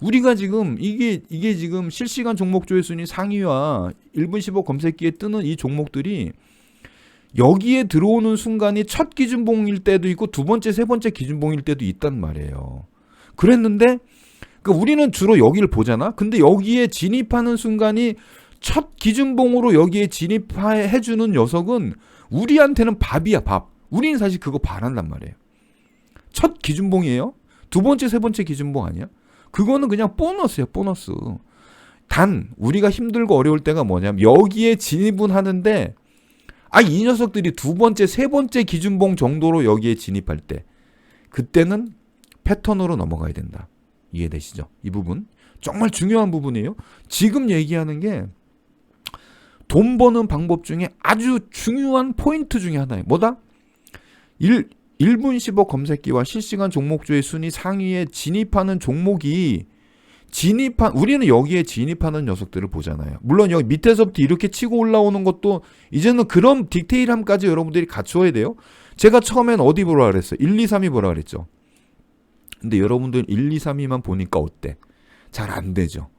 우리가 지금 이게 이게 지금 실시간 종목 조회 순위 상위와 1분 15 검색기에 뜨는 이 종목들이 여기에 들어오는 순간이 첫 기준봉일 때도 있고 두 번째, 세 번째 기준봉일 때도 있단 말이에요. 그랬는데 그 우리는 주로 여기를 보잖아. 근데 여기에 진입하는 순간이 첫 기준봉으로 여기에 진입해 주는 녀석은 우리한테는 밥이야, 밥. 우리는 사실 그거 바란단 말이에요. 첫 기준봉이에요. 두 번째, 세 번째 기준봉 아니야? 그거는 그냥 보너스야, 보너스. 단 우리가 힘들고 어려울 때가 뭐냐면 여기에 진입은 하는데 아 이 녀석들이 두 번째, 세 번째 기준봉 정도로 여기에 진입할 때 그때는 패턴으로 넘어가야 된다. 이해되시죠? 이 부분 정말 중요한 부분이에요. 지금 얘기하는 게 돈 버는 방법 중에 아주 중요한 포인트 중에 하나예요. 뭐다? 1, 1분 15 검색기와 실시간 종목주의 순위 상위에 진입하는 종목이 진입한 우리는 여기에 진입하는 녀석들을 보잖아요. 물론 여기 밑에서부터 이렇게 치고 올라오는 것도 이제는 그런 디테일함까지 여러분들이 갖추어야 돼요. 제가 처음엔 어디 보라 그랬어요? 1, 2, 3이 보라 그랬죠. 근데 여러분들 1, 2, 3위만 보니까 어때? 잘 안 되죠.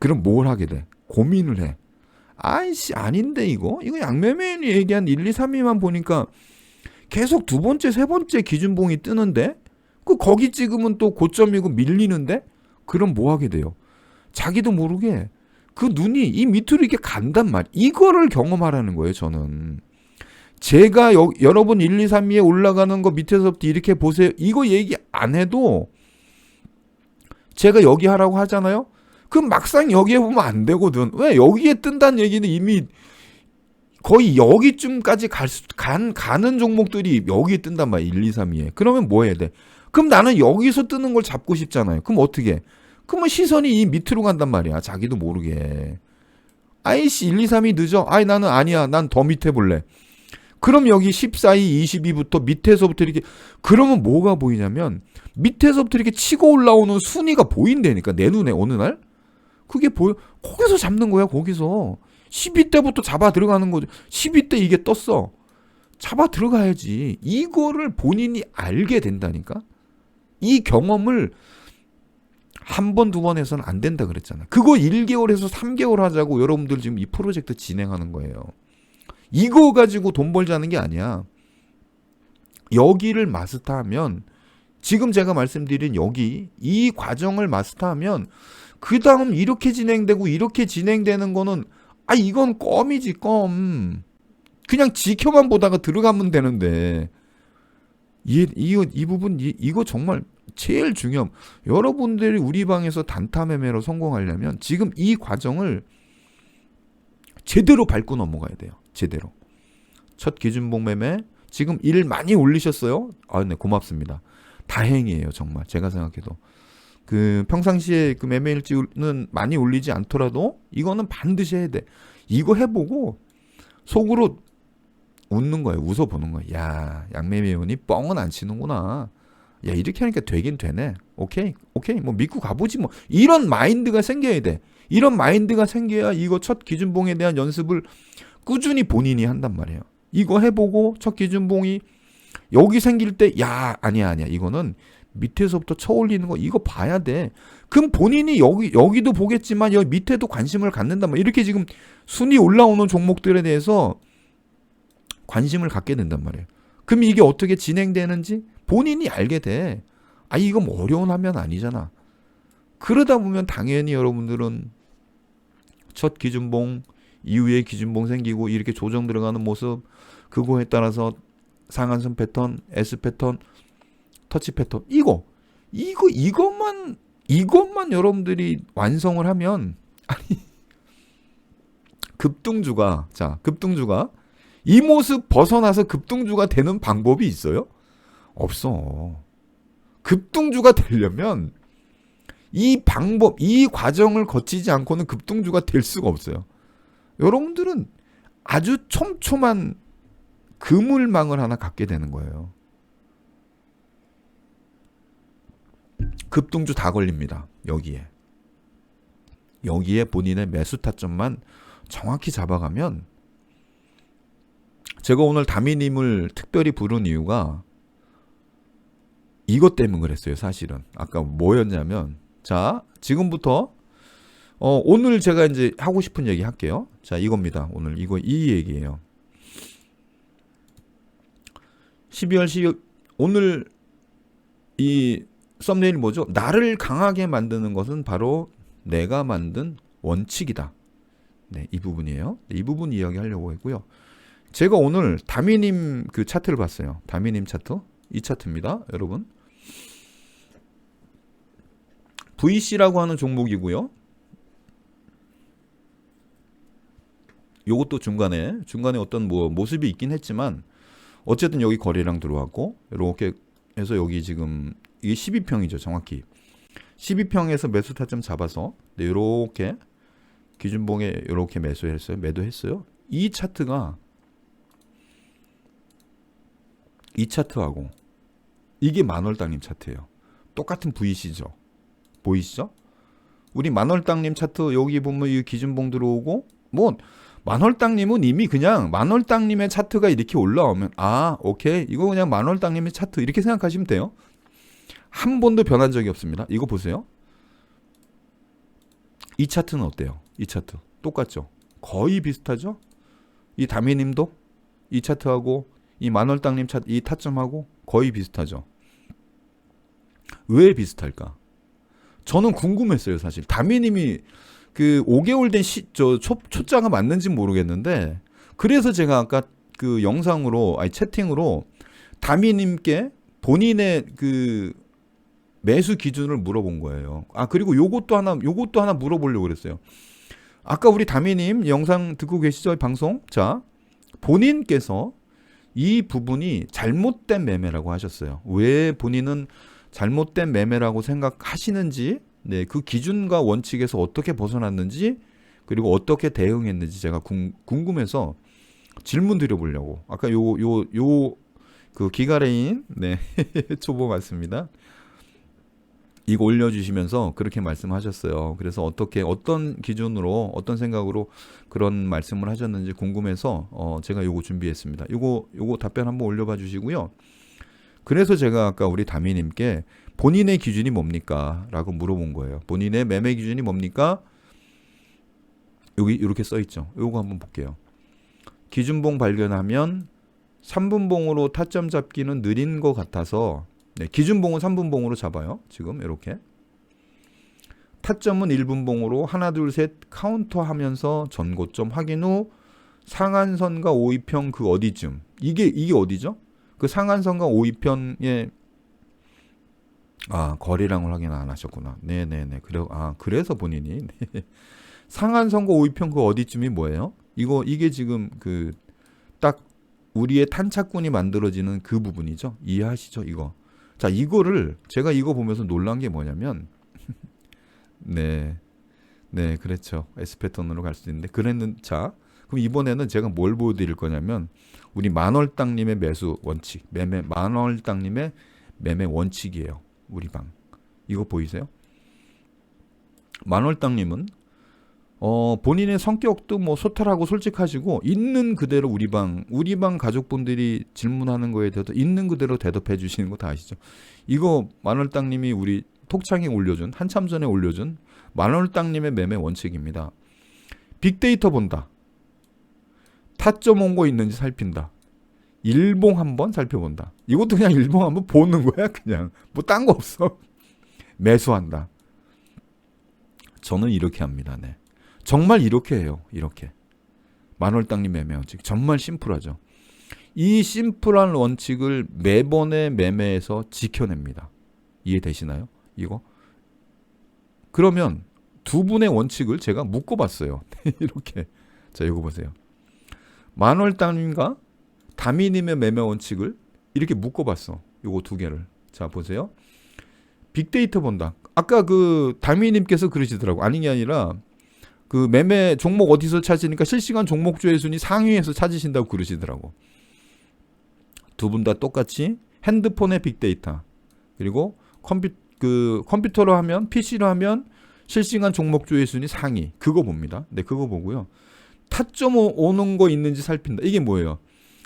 그럼 뭘 하게 돼? 고민을 해. 아이씨 아닌데 이거? 이거 양매매인이 얘기한 1, 2, 3위만 보니까 계속 두 번째, 세 번째 기준봉이 뜨는데 그 거기 찍으면 또 고점이고 밀리는데 그럼 뭐 하게 돼요? 자기도 모르게 그 눈이 이 밑으로 이렇게 간단 말. 이거를 경험하라는 거예요, 저는. 제가 여, 여러분 1, 2, 3, 2에 올라가는 거 밑에서부터 이렇게 보세요. 이거 얘기 안 해도 제가 여기 하라고 하잖아요. 그럼 막상 여기에 보면 안 되거든. 왜? 여기에 뜬다는 얘기는 이미 거의 여기쯤까지 갈 수, 간, 가는 종목들이 여기에 뜬단 말이야. 1, 2, 3, 2에. 그러면 뭐 해야 돼? 그럼 나는 여기서 뜨는 걸 잡고 싶잖아요. 그럼 어떻게? 해? 그러면 시선이 이 밑으로 간단 말이야. 자기도 모르게. 아이씨 1, 2, 3이 늦어. 아이 나는 아니야. 난 더 밑에 볼래. 그럼 여기 14위, 22부터 밑에서부터 이렇게 그러면 뭐가 보이냐면 밑에서부터 이렇게 치고 올라오는 순위가 보인다니까 내 눈에 어느 날 그게 보여 거기서 잡는 거야 거기서 12대부터 잡아 들어가는 거죠. 12대 이게 떴어. 잡아 들어가야지. 이거를 본인이 알게 된다니까? 이 경험을 한 번 두 번 해서는 안 된다 그랬잖아. 그거 1개월에서 3개월 하자고 여러분들 지금 이 프로젝트 진행하는 거예요. 이거 가지고 돈 벌자는 게 아니야. 여기를 마스터하면 지금 제가 말씀드린 여기 이 과정을 마스터하면 그 다음 이렇게 진행되고 이렇게 진행되는 거는 아 이건 껌이지 껌. 그냥 지켜만 보다가 들어가면 되는데 이, 이, 이 부분 이, 이거 정말 제일 중요함. 여러분들이 우리 방에서 단타 매매로 성공하려면 지금 이 과정을 제대로 밟고 넘어가야 돼요. 제대로. 첫 기준봉 매매 지금 일 많이 올리셨어요? 아, 네, 고맙습니다. 다행이에요, 정말. 제가 생각해도. 그 평상시에 그 매매 일지는 많이 올리지 않더라도 이거는 반드시 해야 돼. 이거 해보고 속으로 웃는 거예요. 웃어 보는 거예요. 야, 양매매원이 뻥은 안 치는구나. 야, 이렇게 하니까 되긴 되네. 오케이, 오케이. 뭐 믿고 가보지 뭐. 이런 마인드가 생겨야 돼. 이런 마인드가 생겨야 이거 첫 기준봉에 대한 연습을 꾸준히 본인이 한단 말이에요. 이거 해보고 첫 기준봉이 여기 생길 때 야 아니야 아니야 이거는 밑에서부터 쳐 올리는 거 이거 봐야 돼. 그럼 본인이 여기 여기도 보겠지만 여기 밑에도 관심을 갖는단 말이야. 이렇게 지금 순위 올라오는 종목들에 대해서 관심을 갖게 된단 말이에요. 그럼 이게 어떻게 진행되는지 본인이 알게 돼. 아 이거 뭐 어려운 화면 아니잖아. 그러다 보면 당연히 여러분들은 첫 기준봉 이후에 기준봉 생기고 이렇게 조정 들어가는 모습 그거에 따라서 상한선 패턴, S 패턴, 터치 패턴 이거 이거 이것만 이것만 여러분들이 완성을 하면 아니 급등주가 자 급등주가 이 모습 벗어나서 급등주가 되는 방법이 있어요? 없어. 급등주가 되려면 이 방법, 이 과정을 거치지 않고는 급등주가 될 수가 없어요. 여러분들은 아주 촘촘한 그물망을 하나 갖게 되는 거예요. 급등주 다 걸립니다. 여기에. 여기에 본인의 매수 타점만 정확히 잡아가면 제가 오늘 다미님을 특별히 부른 이유가 이것 때문에 그랬어요, 사실은. 아까 뭐였냐면 자, 지금부터 어, 오늘 제가 이제 하고 싶은 얘기 할게요. 자, 이겁니다. 오늘 이거 이 얘기예요. 12월 10일 오늘 이 썸네일 뭐죠? 나를 강하게 만드는 것은 바로 내가 만든 원칙이다. 네, 이 부분이에요. 네, 이 부분 이야기하려고 했고요. 제가 오늘 다미님 그 차트를 봤어요. 다미님 차트. 이 차트입니다. 여러분. VC라고 하는 종목이고요. 요것도 중간에 중간에 어떤 뭐 모습이 있긴 했지만 어쨌든 여기 거래량 들어왔고 이렇게 해서 여기 지금 이게 12평이죠 정확히. 12평에서 매수 타점 잡아서 네, 이렇게 기준봉에 이렇게 매수했어요? 매도했어요? 이 차트가 이 차트하고 이게 만월당님 차트예요. 똑같은 VC죠? 보이시죠? 우리 만월당님 차트 여기 보면 이 기준봉 들어오고 뭐 만월당님은 이미 그냥 만월당님의 차트가 이렇게 올라오면 아 오케이. 이거 그냥 만월당님의 차트 이렇게 생각하시면 돼요. 한 번도 변한 적이 없습니다. 이거 보세요. 이 차트는 어때요? 이 차트 똑같죠? 거의 비슷하죠? 이 다미님도 이 차트하고 이 만월당님 차트 이 타점하고 거의 비슷하죠. 왜 비슷할까? 저는 궁금했어요 사실 다미님이 그 5개월 된 시, 저 초, 초짜가 맞는지 모르겠는데 그래서 제가 아까 그 영상으로 아니 채팅으로 다미님께 본인의 그 매수 기준을 물어본 거예요. 아 그리고 요것도 하나 요것도 하나 물어보려고 그랬어요. 아까 우리 다미님 영상 듣고 계시죠 방송? 자 본인께서 이 부분이 잘못된 매매라고 하셨어요. 왜 본인은 잘못된 매매라고 생각하시는지 네, 그 기준과 원칙에서 어떻게 벗어났는지 그리고 어떻게 대응했는지 제가 궁, 궁금해서 질문 드려보려고 아까 요 요 요 그 기가레인 네 초보 맞습니다. 이거 올려주시면서 그렇게 말씀하셨어요. 그래서 어떻게 어떤 기준으로 어떤 생각으로 그런 말씀을 하셨는지 궁금해서 어 제가 요거 준비했습니다. 요거 요거 답변 한번 올려봐 주시고요. 그래서 제가 아까 우리 다미님께 본인의 기준이 뭡니까? 라고 물어본 거예요. 본인의 매매 기준이 뭡니까? 여기 이렇게 써 있죠. 요거 한번 볼게요. 기준봉 발견하면 3분봉으로 타점 잡기는 느린 것 같아서 네, 기준봉은 3분봉으로 잡아요. 지금 이렇게. 타점은 1분봉으로 하나 둘 셋 카운터 하면서 전고점 확인 후 상한선과 5위평 그 어디쯤 이게 이게 어디죠? 그 상한선과 5위평의 아 거래량을 확인 안 하셨구나. 네네네. 그래 아 그래서 본인이 네. 상한선거 5위평 그 어디쯤이 뭐예요? 이거 이게 지금 그 딱 우리의 탄착군이 만들어지는 그 부분이죠. 이해하시죠? 이거. 자 이거를 제가 이거 보면서 놀란 게 뭐냐면 네. 네, 그렇죠. S 패턴으로 갈 수 있는데 그랬는 자 그럼 이번에는 제가 뭘 보여 드릴 거냐면 우리 만월당 님의 매수 원칙, 매매 만월당 님의 매매 원칙이에요. 우리 방 이거 보이세요? 만월당 님은 어 본인의 성격도 뭐 소탈하고 솔직하시고 있는 그대로 우리 방 우리 방 가족분들이 질문하는 거에 대해서 있는 그대로 대답해 주시는 거 다 아시죠? 이거 만월당님이 우리 톡창에 올려준 한참 전에 올려준 만월당님의 매매 원칙입니다. 빅데이터 본다. 타점 온 거 있는지 살핀다. 일봉 한번 살펴본다. 이것도 그냥 일봉 한번 보는 거야, 그냥. 뭐 딴 거 없어. 매수한다. 저는 이렇게 합니다. 네. 정말 이렇게 해요. 이렇게. 만월당님 매매 원칙. 정말 심플하죠. 이 심플한 원칙을 매번의 매매에서 지켜냅니다. 이해되시나요? 이거? 그러면 두 분의 원칙을 제가 묶어봤어요. 이렇게. 자, 이거 보세요. 만월당님과 다미님의 매매 원칙을 이렇게 묶어봤어. 요거 두 개를. 자 보세요. 빅데이터 본다. 아까 그 다미님께서 그러시더라고. 아닌 게 아니라 그 매매 종목 어디서 찾으니까 실시간 종목 조회 순위 상위에서 찾으신다고 그러시더라고. 두 분 다 똑같이 핸드폰의 빅데이터 그리고 컴퓨 그 컴퓨터로 하면 PC로 하면 실시간 종목 조회 순위 상위 그거 봅니다. 네 그거 보고요. 타점 오는 거 있는지 살핀다. 이게 뭐예요?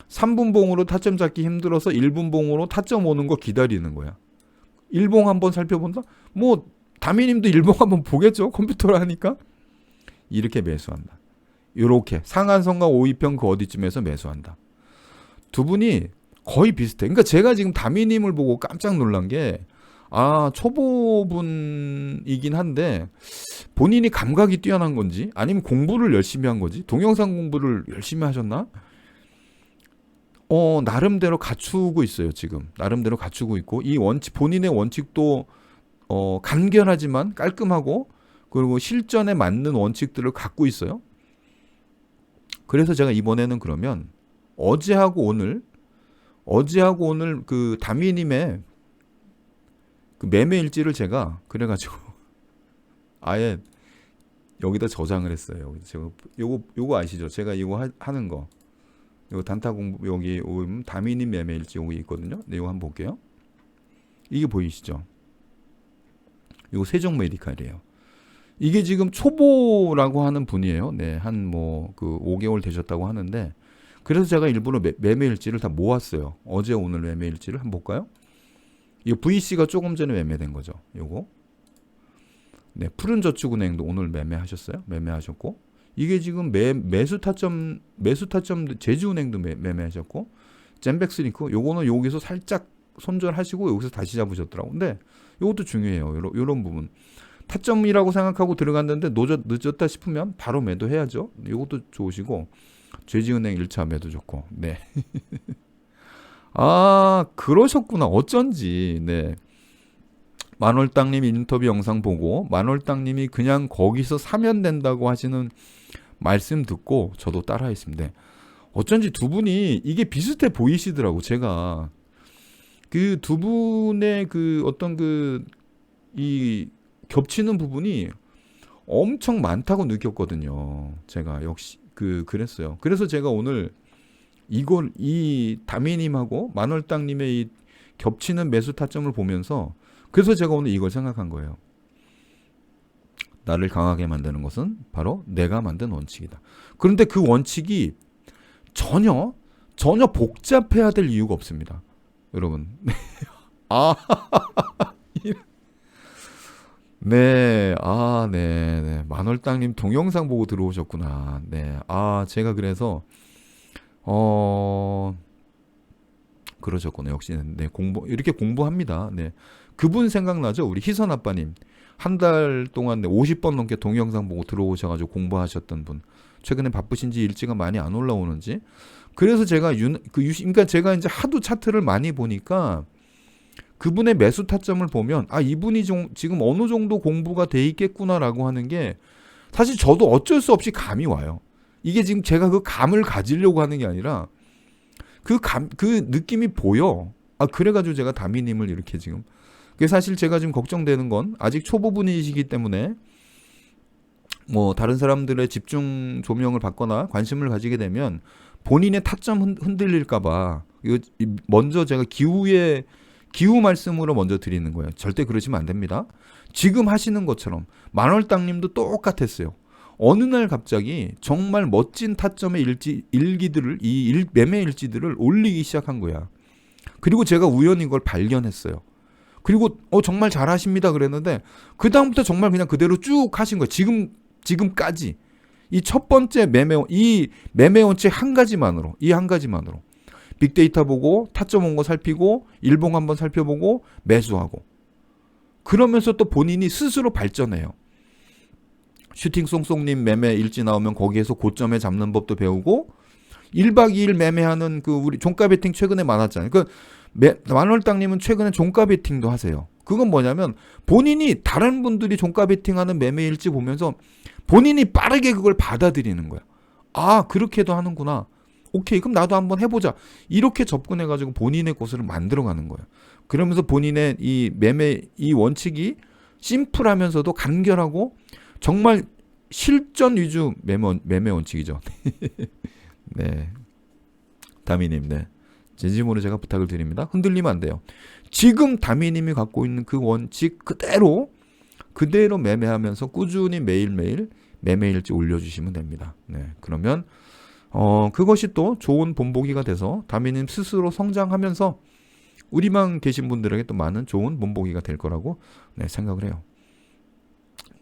3분봉으로 타점 잡기 힘들어서 1분봉으로 타점 오는 거 기다리는 거야. 일봉 한번 살펴본다? 뭐 다미님도 일봉 한번 보겠죠. 컴퓨터로 하니까 이렇게 매수한다. 요렇게 상한선과 5위평 그 어디쯤에서 매수한다. 두 분이 거의 비슷해. 그러니까 제가 지금 다미님을 보고 깜짝 놀란 게 아, 초보분이긴 한데 본인이 감각이 뛰어난 건지 아니면 공부를 열심히 한 건지 동영상 공부를 열심히 하셨나? 어, 나름대로 갖추고 있어요, 지금. 나름대로 갖추고 있고 이 원칙 본인의 원칙도 어, 간결하지만 깔끔하고 그리고 실전에 맞는 원칙들을 갖고 있어요. 그래서 제가 이번에는 그러면 어제하고 오늘 어제하고 오늘 그 다미님의 그 매매 일지를 제가 그래가지고 아예 여기다 저장을 했어요. 제가 요거 요거 아시죠? 제가 이거 하, 하는 거. 요거 단타 공부 여기 다미님 매매 일지 여기 있거든요. 네, 요거 한번 볼게요. 이게 보이시죠? 요거 세종 메디칼이에요. 이게 지금 초보라고 하는 분이에요. 네, 한 뭐 그 5개월 되셨다고 하는데 그래서 제가 일부러 매, 매매 일지를 다 모았어요. 어제 오늘 매매 일지를 한번 볼까요? 이 VC가 조금 전에 매매된 거죠. 요거. 네, 푸른 저축은행도 오늘 매매하셨어요. 매매하셨고 이게 지금 매, 매수 타점 매수 타점 제주은행도 매, 매매하셨고 젠백스니크 요거는 여기서 살짝 손절하시고 여기서 다시 잡으셨더라고. 근데 요것도 중요해요. 요런, 요런 부분. 타점이라고 생각하고 들어갔는데 늦었, 늦었다 싶으면 바로 매도해야죠. 요것도 좋으시고 제지은행 1차 매도 좋고. 네. 아, 그러셨구나. 어쩐지. 네. 만월땅님 인터뷰 영상 보고 만월땅님이 그냥 거기서 사면 된다고 하시는 말씀 듣고 저도 따라했습니다. 어쩐지 두 분이 이게 비슷해 보이시더라고 제가 그 두 분의 그 어떤 그 이 겹치는 부분이 엄청 많다고 느꼈거든요. 제가 역시 그 그랬어요. 그래서 제가 오늘 이걸 이 다미님하고 만월땅님의 이 겹치는 매수 타점을 보면서 그래서 제가 오늘 이걸 생각한 거예요. 나를 강하게 만드는 것은 바로 내가 만든 원칙이다. 그런데 그 원칙이 전혀 전혀 복잡해야 될 이유가 없습니다. 여러분. 아. 네. 아, 네. 네. 만월땅님 동영상 보고 들어오셨구나. 네. 아, 제가 그래서 어 그러셨구나. 역시 네, 공부 이렇게 공부합니다. 네. 그분 생각나죠? 우리 희선 아빠 님. 한 달 동안 50번 넘게 동영상 보고 들어오셔 가지고 공부하셨던 분. 최근에 바쁘신지 일지가 많이 안 올라오는지. 그래서 제가 윤, 그 유, 그러니까 제가 이제 하도 차트를 많이 보니까 그분의 매수 타점을 보면 아, 이분이 좀, 지금 어느 정도 공부가 돼 있겠구나라고 하는 게 사실 저도 어쩔 수 없이 감이 와요. 이게 지금 제가 그 감을 가지려고 하는 게 아니라 그 감, 그 느낌이 보여. 아, 그래가지고 제가 다미님을 이렇게 지금 그 사실 제가 지금 걱정되는 건 아직 초보분이시기 때문에 뭐 다른 사람들의 집중 조명을 받거나 관심을 가지게 되면 본인의 타점 흔들릴까봐 이거 먼저 제가 기후의 기후 말씀으로 먼저 드리는 거예요. 절대 그러시면 안 됩니다. 지금 하시는 것처럼 만월땅님도 똑같았어요. 어느 날 갑자기 정말 멋진 타점의 일지, 일기들을 이 일, 매매 일지들을 올리기 시작한 거야. 그리고 제가 우연히 이걸 발견했어요. 그리고 어 정말 잘하십니다 그랬는데 그 다음부터 정말 그냥 그대로 쭉 하신 거예요. 지금 지금까지 이 첫 번째 매매 이 매매 원칙 한 가지만으로 이 한 가지만으로 빅데이터 보고 타점 온 거 살피고 일봉 한번 살펴보고 매수하고 그러면서 또 본인이 스스로 발전해요. 슈팅 송송님 매매 일지 나오면 거기에서 고점에 잡는 법도 배우고 1박 2일 매매하는 그 우리 종가 베팅 최근에 많았잖아요. 그 만월땅님은 최근에 종가 베팅도 하세요. 그건 뭐냐면 본인이 다른 분들이 종가 베팅하는 매매 일지 보면서 본인이 빠르게 그걸 받아들이는 거야. 아 그렇게도 하는구나. 오케이 그럼 나도 한번 해보자. 이렇게 접근해 가지고 본인의 곳을 만들어가는 거예요. 그러면서 본인의 이 매매 이 원칙이 심플하면서도 간결하고 정말 실전 위주 매매, 매매 원칙이죠. 네. 다미님, 네. 진심으로 제가 부탁을 드립니다. 흔들리면 안 돼요. 지금 다미님이 갖고 있는 그 원칙 그대로 그대로 매매하면서 꾸준히 매일매일 매매일지 올려주시면 됩니다. 네. 그러면 어 그것이 또 좋은 본보기가 돼서 다미님 스스로 성장하면서 우리만 계신 분들에게 또 많은 좋은 본보기가 될 거라고 네, 생각을 해요.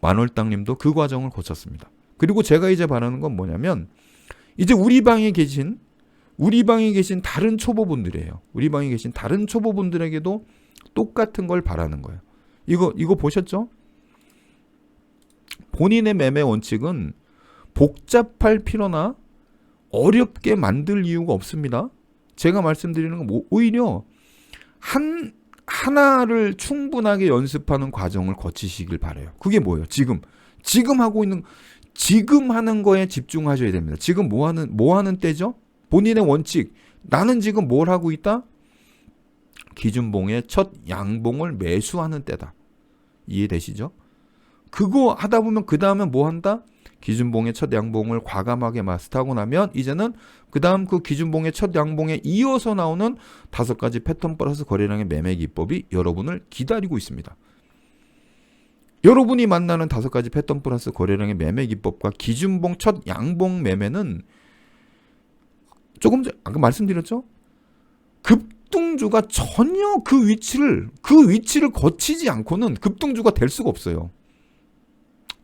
만월당님도 그 과정을 거쳤습니다. 그리고 제가 이제 바라는 건 뭐냐면 이제 우리 방에 계신 우리 방에 계신 다른 초보분들이에요. 우리 방에 계신 다른 초보분들에게도 똑같은 걸 바라는 거예요. 이거 이거 보셨죠? 본인의 매매 원칙은 복잡할 필요나 어렵게 만들 이유가 없습니다. 제가 말씀드리는 건 뭐- 오히려 한 하나를 충분하게 연습하는 과정을 거치시길 바래요. 그게 뭐예요? 지금 지금 하고 있는 지금 하는 거에 집중하셔야 됩니다. 지금 뭐 하는 뭐 하는 때죠? 본인의 원칙. 나는 지금 뭘 하고 있다? 기준봉의 첫 양봉을 매수하는 때다. 이해되시죠? 그거 하다 보면 그 다음에 뭐 한다? 기준봉의 첫 양봉을 과감하게 마스터하고 나면 이제는 그 다음 그 기준봉의 첫 양봉에 이어서 나오는 다섯 가지 패턴 플러스 거래량의 매매 기법이 여러분을 기다리고 있습니다. 여러분이 만나는 다섯 가지 패턴 플러스 거래량의 매매 기법과 기준봉 첫 양봉 매매는 조금 전 아까 말씀드렸죠? 급등주가 전혀 그 위치를 그 위치를 거치지 않고는 급등주가 될 수가 없어요.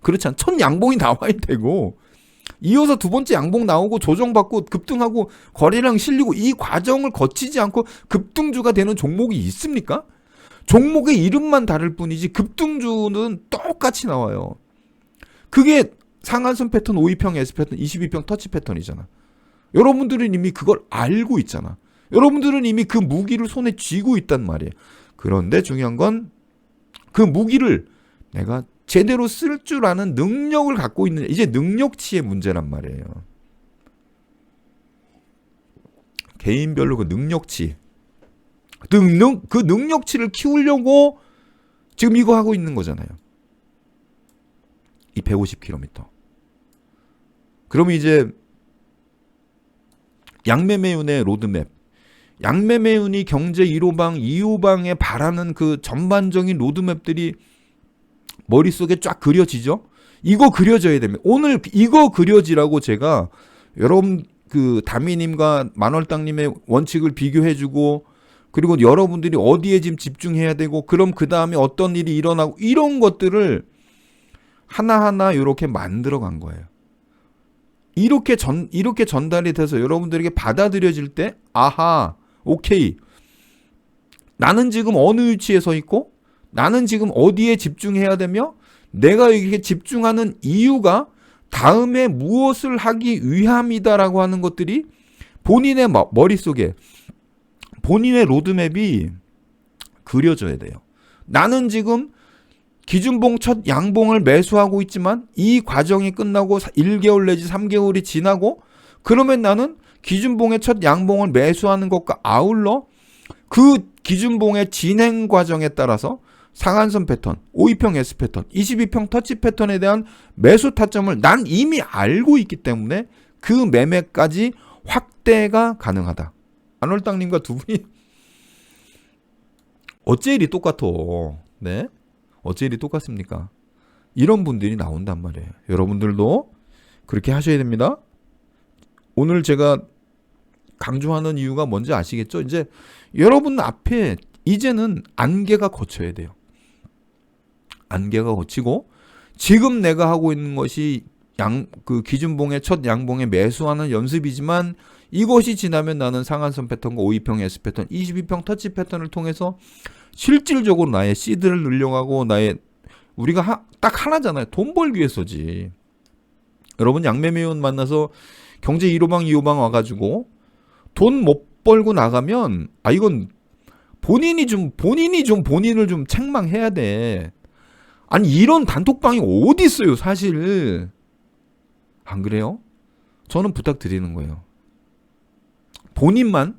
그렇지 않? 첫 양봉이 나와야 되고 이어서 두 번째 양봉 나오고 조정받고 급등하고 거래량 실리고 이 과정을 거치지 않고 급등주가 되는 종목이 있습니까? 종목의 이름만 다를 뿐이지 급등주는 똑같이 나와요. 그게 상한선 패턴, 5위평, S 패턴, 22평 터치 패턴이잖아. 여러분들은 이미 그걸 알고 있잖아. 여러분들은 이미 그 무기를 손에 쥐고 있단 말이에요. 그런데 중요한 건 그 무기를 내가 제대로 쓸 줄 아는 능력을 갖고 있는 이제 능력치의 문제란 말이에요. 개인별로 그 능력치, 그 능력 그 능력치를 키우려고 지금 이거 하고 있는 거잖아요. 이 150km. 그럼 이제 양매매운의 로드맵, 양매매운이 경제 1호방, 2호방에 바라는 그 전반적인 로드맵들이 머릿속에 쫙 그려지죠? 이거 그려져야 됩니다. 오늘 이거 그려지라고 제가 여러분 그 다미님과 만월당님의 원칙을 비교해주고 그리고 여러분들이 어디에 지금 집중해야 되고 그럼 그 다음에 어떤 일이 일어나고 이런 것들을 하나하나 이렇게 만들어 간 거예요. 이렇게 전 이렇게 전달이 돼서 여러분들에게 받아들여질 때 아하 오케이 나는 지금 어느 위치에 서 있고 나는 지금 어디에 집중해야 되며 내가 이렇게 집중하는 이유가 다음에 무엇을 하기 위함이다라고 하는 것들이 본인의 머- 머릿속에 본인의 로드맵이 그려져야 돼요. 나는 지금 기준봉 첫 양봉을 매수하고 있지만 이 과정이 끝나고 1개월 내지 3개월이 지나고 그러면 나는 기준봉의 첫 양봉을 매수하는 것과 아울러 그 기준봉의 진행 과정에 따라서 상한선 패턴, 5위평 S 패턴, 22평 터치 패턴에 대한 매수 타점을 난 이미 알고 있기 때문에 그 매매까지 확대가 가능하다. 안월당님과 두 분이 어째 일이 똑같어. 네? 어째 일이 똑같습니까? 이런 분들이 나온단 말이에요. 여러분들도 그렇게 하셔야 됩니다. 오늘 제가 강조하는 이유가 뭔지 아시겠죠? 이제 여러분 앞에 이제는 안개가 거쳐야 돼요. 안개가 거치고 지금 내가 하고 있는 것이 양 그 기준봉의 첫 양봉에 매수하는 연습이지만 이것이 지나면 나는 상한선 패턴과 5위평 S 패턴, 22평 터치 패턴을 통해서 실질적으로 나의 시드를 늘려가고 나의 우리가 하, 딱 하나잖아요. 돈 벌기 위해서지. 여러분 양매매원 만나서 경제 1호방 2호방 와가지고 돈 못 벌고 나가면 아 이건 본인이 좀 본인이 좀 본인을 좀 책망해야 돼. 아니 이런 단톡방이 어디 있어요 사실 안 그래요? 저는 부탁드리는 거예요. 본인만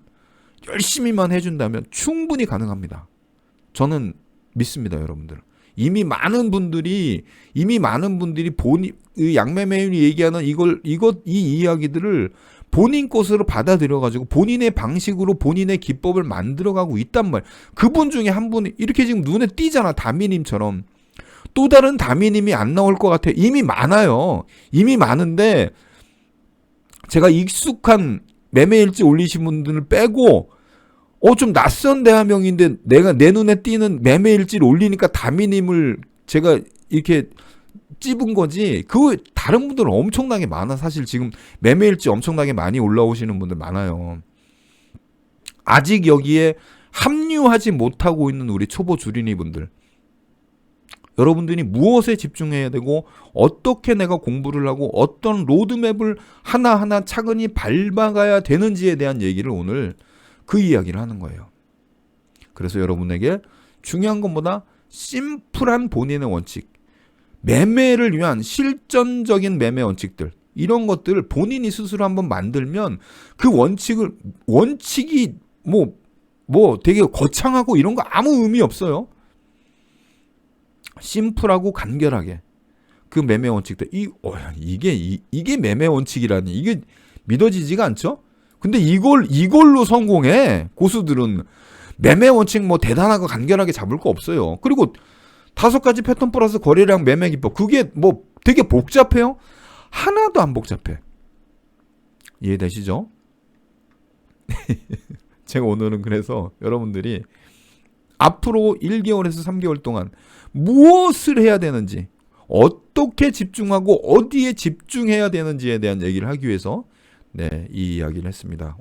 열심히만 해준다면 충분히 가능합니다. 저는 믿습니다, 여러분들. 이미 많은 분들이 이미 많은 분들이 본인 이 양매매인이 얘기하는 이걸 이것 이 이야기들을 본인 것으로 받아들여 가지고 본인의 방식으로 본인의 기법을 만들어 가고 있단 말. 그분 중에 한 분이 이렇게 지금 눈에 띄잖아. 다미님처럼. 또 다른 다미님이 안 나올 것 같아. 이미 많아요. 이미 많은데 제가 익숙한 매매일지 올리신 분들을 빼고 어 좀 낯선 대화명인데 내가 내 눈에 띄는 매매일지를 올리니까 다미님을 제가 이렇게 찝은 거지. 그 다른 분들은 엄청나게 많아. 사실 지금 매매일지 엄청나게 많이 올라오시는 분들 많아요. 아직 여기에 합류하지 못하고 있는 우리 초보 주린이 분들. 여러분들이 무엇에 집중해야 되고 어떻게 내가 공부를 하고 어떤 로드맵을 하나하나 차근히 밟아가야 되는지에 대한 얘기를 오늘 그 이야기를 하는 거예요. 그래서 여러분에게 중요한 것보다 심플한 본인의 원칙, 매매를 위한 실전적인 매매 원칙들 이런 것들을 본인이 스스로 한번 만들면 그 원칙을 원칙이 뭐 뭐 되게 거창하고 이런 거 아무 의미 없어요. 심플하고 간결하게 그 매매 원칙들 이 어, 이게 이, 이게 매매 원칙이라니 이게 믿어지지가 않죠? 근데 이걸 이걸로 성공해 고수들은 매매 원칙 뭐 대단하고 간결하게 잡을 거 없어요. 그리고 다섯 가지 패턴 플러스 거래량 매매 기법 그게 뭐 되게 복잡해요? 하나도 안 복잡해. 이해되시죠? 제가 오늘은 그래서 여러분들이 앞으로 1개월에서 3개월 동안 무엇을 해야 되는지, 어떻게 집중하고 어디에 집중해야 되는지에 대한 얘기를 하기 위해서 네, 이 이야기를 했습니다.